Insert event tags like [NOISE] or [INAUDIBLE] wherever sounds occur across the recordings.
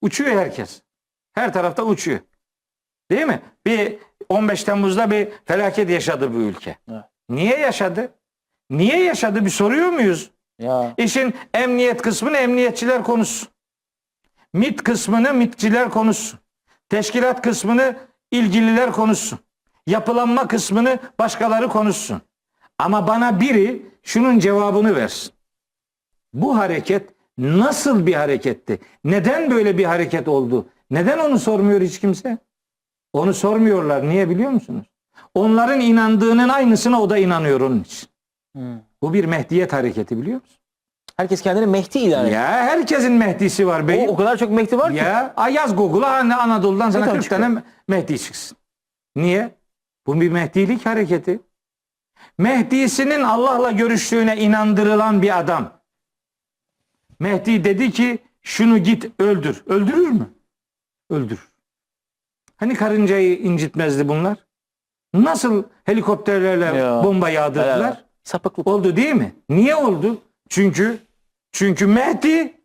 Uçuyor herkes. Her tarafta uçuyor. Değil mi? Bir 15 Temmuz'da bir felaket yaşadı bu ülke. Evet. Niye yaşadı? Niye yaşadı bir soruyor muyuz? Ya İşin emniyet kısmını emniyetçiler konuşsun. MIT kısmını MIT'ciler konuşsun. Teşkilat kısmını ilgililer konuşsun. Yapılanma kısmını başkaları konuşsun. Ama bana biri şunun cevabını versin. Bu hareket nasıl bir hareketti? Neden böyle bir hareket oldu? Neden onu sormuyor hiç kimse? Onu sormuyorlar. Niye biliyor musunuz? Onların inandığının aynısına o da inanıyor onun için. Hmm. Bu bir Mehdiyet hareketi biliyor musun? herkes kendini Mehdi ilan ediyor. Ya herkesin Mehdi'si var O, beyim. o kadar çok Mehdi var ki. Ya yaz Google'a Anadolu'dan sana tane 40 çıkıyor? tane Mehdi çıksın. Niye? Bu bir Mehdilik hareketi. Mehdi'sinin Allah'la görüştüğüne inandırılan bir adam. Mehdi dedi ki şunu git öldür. Öldürür mü? Öldürür. Hani karıncayı incitmezdi bunlar? Nasıl helikopterlerle Ya. bomba yağdırdılar? Helal. Sapıklık. Oldu değil mi? Niye oldu? Çünkü çünkü Mehdi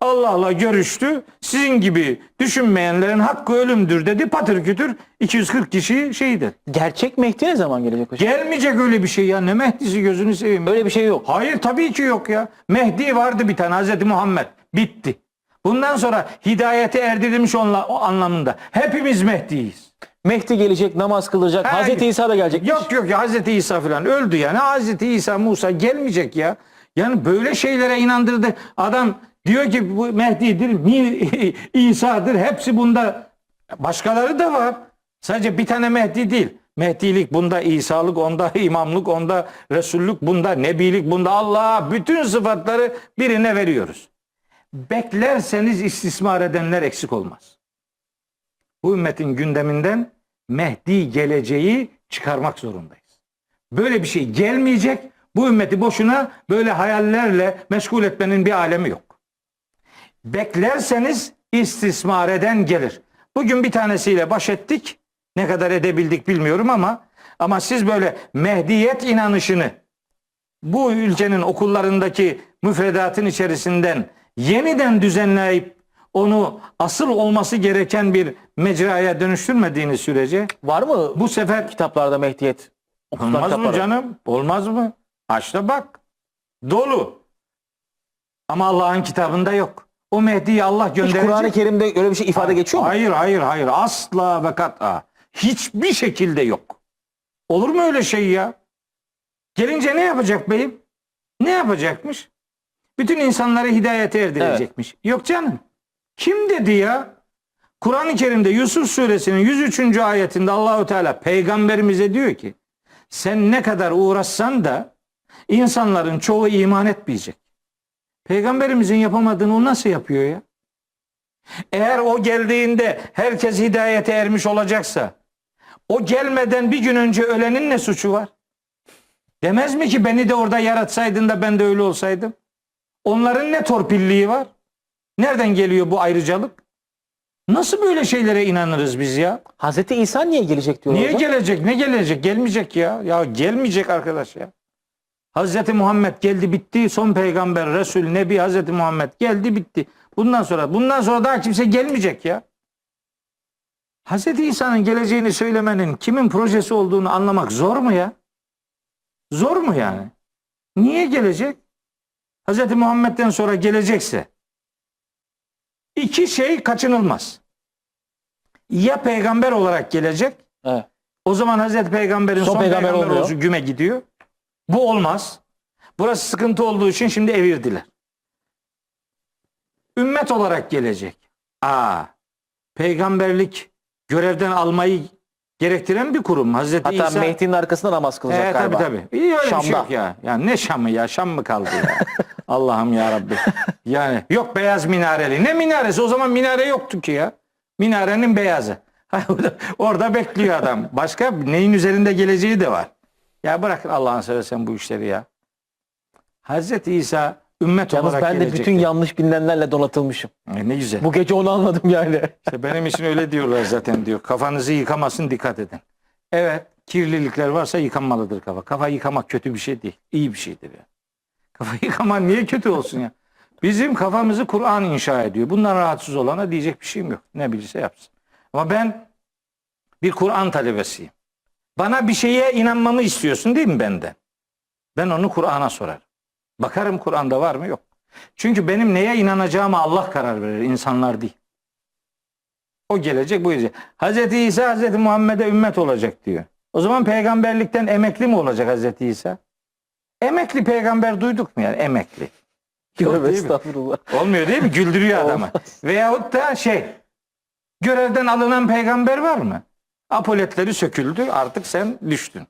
Allah'la görüştü. Sizin gibi düşünmeyenlerin hakkı ölümdür dedi. Patır kütür 240 kişi şeydi. Gerçek Mehdi ne zaman gelecek hocam? Gelmeyecek öyle bir şey ya. Ne Mehdi'si gözünü seveyim. Öyle bir şey yok. Hayır tabii ki yok ya. Mehdi vardı bir tane Hazreti Muhammed. Bitti. Bundan sonra hidayete erdirilmiş onla, o anlamında. Hepimiz Mehdi'yiz. Mehdi gelecek, namaz kılacak. Ha, Hazreti İsa da gelecek. Yok yok ya Hazreti İsa falan öldü yani. Hazreti İsa Musa gelmeyecek ya. Yani böyle şeylere inandırdı. Adam diyor ki bu Mehdi'dir, [LAUGHS] İsa'dır. Hepsi bunda. Başkaları da var. Sadece bir tane Mehdi değil. Mehdilik bunda, İsa'lık onda, [LAUGHS] imamlık onda, Resullük bunda, Nebilik bunda. Allah bütün sıfatları birine veriyoruz. Beklerseniz istismar edenler eksik olmaz. Bu ümmetin gündeminden Mehdi geleceği çıkarmak zorundayız. Böyle bir şey gelmeyecek. Bu ümmeti boşuna böyle hayallerle meşgul etmenin bir alemi yok. Beklerseniz istismar eden gelir. Bugün bir tanesiyle baş ettik. Ne kadar edebildik bilmiyorum ama ama siz böyle Mehdiyet inanışını bu ülkenin okullarındaki müfredatın içerisinden yeniden düzenleyip onu asıl olması gereken bir mecraya dönüştürmediğiniz sürece Var mı bu sefer kitaplarda Mehdiyet? Olmaz mı kitaplarda. canım? Olmaz mı? Aç da bak. Dolu. Ama Allah'ın kitabında yok. O Mehdi'yi Allah Hiç gönderecek. Kur'an-ı Kerim'de öyle bir şey ifade geçiyor mu? Hayır hayır hayır asla ve kat'a. Hiçbir şekilde yok. Olur mu öyle şey ya? Gelince ne yapacak beyim? Ne yapacakmış? Bütün insanları hidayete erdirecekmiş. Yok canım. Kim dedi ya? Kur'an-ı Kerim'de Yusuf suresinin 103. ayetinde Allahu Teala peygamberimize diyor ki sen ne kadar uğraşsan da insanların çoğu iman etmeyecek. Peygamberimizin yapamadığını o nasıl yapıyor ya? Eğer o geldiğinde herkes hidayete ermiş olacaksa o gelmeden bir gün önce ölenin ne suçu var? Demez mi ki beni de orada yaratsaydın da ben de öyle olsaydım? Onların ne torpilliği var? Nereden geliyor bu ayrıcalık? Nasıl böyle şeylere inanırız biz ya? Hazreti İsa niye gelecek diyor Niye hocam? gelecek? Ne gelecek? Gelmeyecek ya. Ya gelmeyecek arkadaş ya. Hazreti Muhammed geldi bitti. Son peygamber, Resul, Nebi Hazreti Muhammed geldi bitti. Bundan sonra bundan sonra daha kimse gelmeyecek ya. Hazreti İsa'nın geleceğini söylemenin kimin projesi olduğunu anlamak zor mu ya? Zor mu yani? Niye gelecek? Hazreti Muhammed'den sonra gelecekse iki şey kaçınılmaz. Ya peygamber olarak gelecek Evet. o zaman Hazreti Peygamber'in Son son, peygamber peygamber, oluşu güme gidiyor. Bu olmaz. Burası sıkıntı olduğu için şimdi evirdiler. Ümmet olarak gelecek. Aa, peygamberlik görevden almayı gerektiren bir kurum. Hazreti Hatta İsa. Mehdi'nin arkasında namaz kılacak Ee, tabii galiba. tabii. İyi öyle bir şey Şam'da. yok ya. Ya ne Şam'ı ya? Şam mı kaldı ya? [LAUGHS] Allah'ım ya Rabbi. Yani yok beyaz minareli. Ne minaresi? O zaman minare yoktu ki ya. Minarenin beyazı. orada, [LAUGHS] orada bekliyor adam. Başka neyin üzerinde geleceği de var. Ya bırakın Allah'ını seversen bu işleri ya. Hazreti İsa ümmet Yalnız olarak ben de gelecekti. bütün yanlış bilinenlerle donatılmışım. E, Ne güzel. Bu gece onu anladım yani. İşte benim için öyle diyorlar zaten diyor. Kafanızı yıkamasın dikkat edin. Evet kirlilikler varsa yıkanmalıdır kafa. Kafa yıkamak kötü bir şey değil. İyi bir şeydir ya. Kafa [LAUGHS] yıkaman niye kötü olsun ya? Bizim kafamızı Kur'an inşa ediyor. Bundan rahatsız olana diyecek bir şeyim yok. Ne bilirse yapsın. Ama ben bir Kur'an talebesiyim. Bana bir şeye inanmamı istiyorsun değil mi benden? Ben onu Kur'an'a sorarım. Bakarım Kur'an'da var mı yok. Çünkü benim neye inanacağıma Allah karar verir, insanlar değil. O gelecek bu gelecek. Hazreti İsa Hazreti Muhammed'e ümmet olacak diyor. O zaman peygamberlikten emekli mi olacak Hazreti İsa? Emekli peygamber duyduk mu yani emekli? Yok Tövbe değil mi? estağfurullah. Olmuyor değil mi? Güldürüyor adamı. Veyahut da şey görevden alınan peygamber var mı? Apoletleri söküldü artık sen düştün.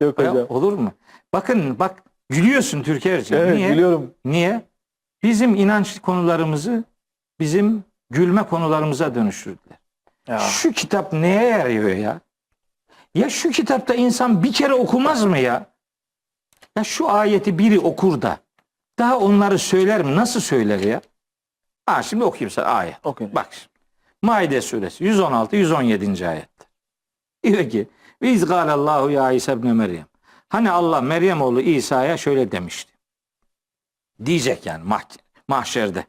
Yok Ya, hocam. olur mu? Bakın bak gülüyorsun Türker'cim. Evet Niye? biliyorum. Niye? Bizim inanç konularımızı bizim gülme konularımıza dönüştürdüler. Ya. Şu kitap neye yarıyor ya? Ya şu kitapta insan bir kere okumaz mı ya? Ya şu ayeti biri okur da daha onları söyler mi? Nasıl söyler ya? Ha şimdi okuyayım sana ayet. Okuyun. Bak şimdi. Maide suresi 116 117. ayette. Diyor ki: "Biz Allahu ya İsa ibn Meryem." Hani Allah Meryem oğlu İsa'ya şöyle demişti. Diyecek yani mah- mahşerde.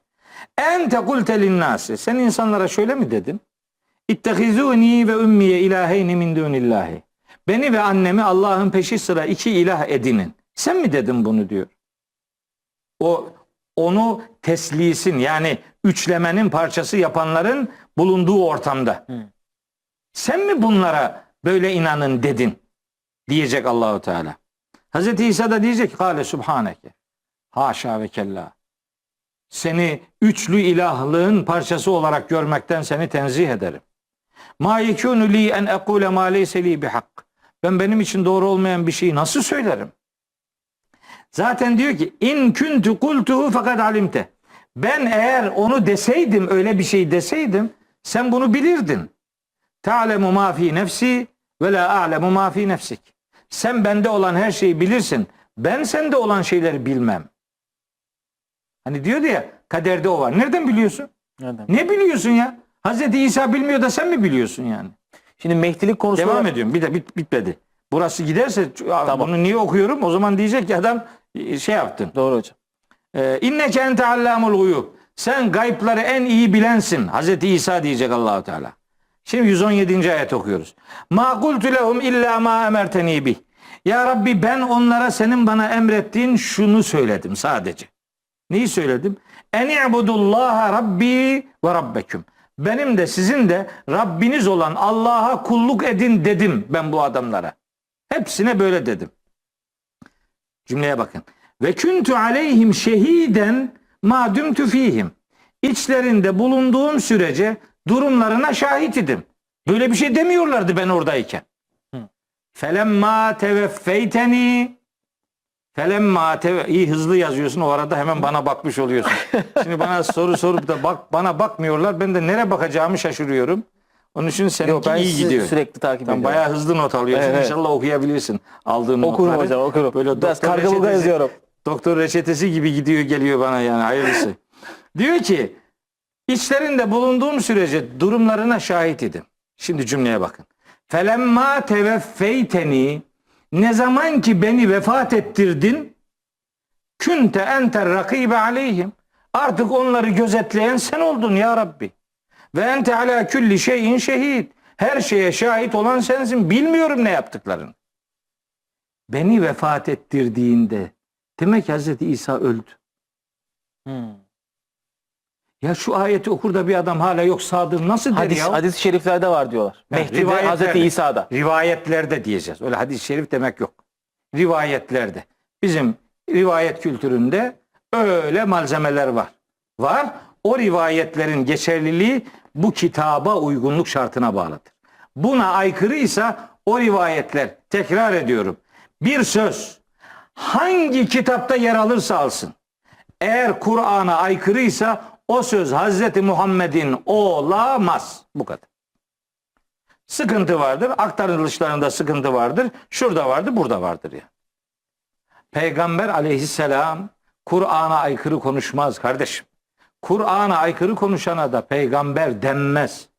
Ente kulte linnâsi. Sen insanlara şöyle mi dedin? İttehizûni ve ümmiye ilâheyni min dûnillâhi. Beni ve annemi Allah'ın peşi sıra iki ilah edinin. Sen mi dedin bunu diyor. O onu teslisin yani üçlemenin parçası yapanların bulunduğu ortamda. Hı. Sen mi bunlara böyle inanın dedin diyecek Allahu Teala. Hazreti İsa da diyecek Kale subhaneke. Haşa ve kella. Seni üçlü ilahlığın parçası olarak görmekten seni tenzih ederim. Ma yekunu li en ekule ma leyse li bihak. Ben benim için doğru olmayan bir şeyi nasıl söylerim? Zaten diyor ki in kuntu kultuhu fakat alimte. Ben eğer onu deseydim öyle bir şey deseydim sen bunu bilirdin. Ta'lemu ma fi nefsi ve la a'lemu ma fi nefsik. Sen bende olan her şeyi bilirsin. Ben sende olan şeyleri bilmem. Hani diyordu ya kaderde o var. Nereden biliyorsun? Nereden? Ne biliyorsun ya? Hazreti İsa bilmiyor da sen mi biliyorsun yani? Şimdi mehdilik konusunda Devam ediyorum. Bir de bit, bitmedi. Burası giderse "Aa, Tamam. bunu niye okuyorum? O zaman diyecek ki adam e, şey yaptın. Doğru hocam. Ee, İnneke ente allamul guyub. Sen gaypları en iyi bilensin. Hazreti İsa diyecek Allahu Teala. Şimdi 117. ayet okuyoruz. Ma kultu lehum illa ma emerteni bih. Ya Rabbi ben onlara senin bana emrettiğin şunu söyledim sadece. Neyi söyledim? En i'budullaha rabbi ve rabbeküm. Benim de sizin de Rabbiniz olan Allah'a kulluk edin dedim ben bu adamlara. Hepsine böyle dedim. Cümleye bakın. Ve kuntu aleyhim şehiden ma dumtu fihim. İçlerinde bulunduğum sürece durumlarına şahit idim. Böyle bir şey demiyorlardı ben oradayken. Felemma teveffeyteni Felemma teve iyi hızlı yazıyorsun o arada hemen bana bakmış oluyorsun. [LAUGHS] Şimdi bana soru sorup da bak bana bakmıyorlar. Ben de nereye bakacağımı şaşırıyorum. Onun için seninki Yok ben iyi gidiyor. sürekli takip ediyorum. bayağı hızlı not alıyorsun. Evet. İnşallah okuyabilirsin aldığın Okurum notları. hocam okurum. Böyle Biraz kargalıga reçetesi- yazıyorum. Doktor reçetesi gibi gidiyor geliyor bana yani hayırlısı. [LAUGHS] Diyor ki içlerinde bulunduğum sürece durumlarına şahit idim. Şimdi cümleye bakın. Felemma teveffeyteni ne zaman ki beni vefat ettirdin künte enter rakibe aleyhim. Artık onları gözetleyen sen oldun ya Rabbi. Ve ente ala külli şeyin şehid. Her şeye şahit olan sensin. Bilmiyorum ne yaptıklarını. Beni vefat ettirdiğinde demek Hazreti İsa öldü. Hmm. Ya şu ayeti okur da bir adam hala yok sadır nasıl der Hadis, ya? hadis-i şeriflerde var diyorlar. Ha, Mehdi'de, rivayetlerde. Hazreti İsa'da. Rivayetlerde diyeceğiz. Öyle hadis-i şerif demek yok. Rivayetlerde. Bizim rivayet kültüründe öyle malzemeler var. Var. O rivayetlerin geçerliliği bu kitaba uygunluk şartına bağlıdır. Buna aykırıysa o rivayetler tekrar ediyorum. Bir söz hangi kitapta yer alırsa alsın. Eğer Kur'an'a aykırıysa o söz Hazreti Muhammed'in olamaz. Bu kadar. Sıkıntı vardır. Aktarılışlarında sıkıntı vardır. Şurada vardır, burada vardır ya. Peygamber aleyhisselam Kur'an'a aykırı konuşmaz kardeşim. Kur'an'a aykırı konuşana da peygamber denmez.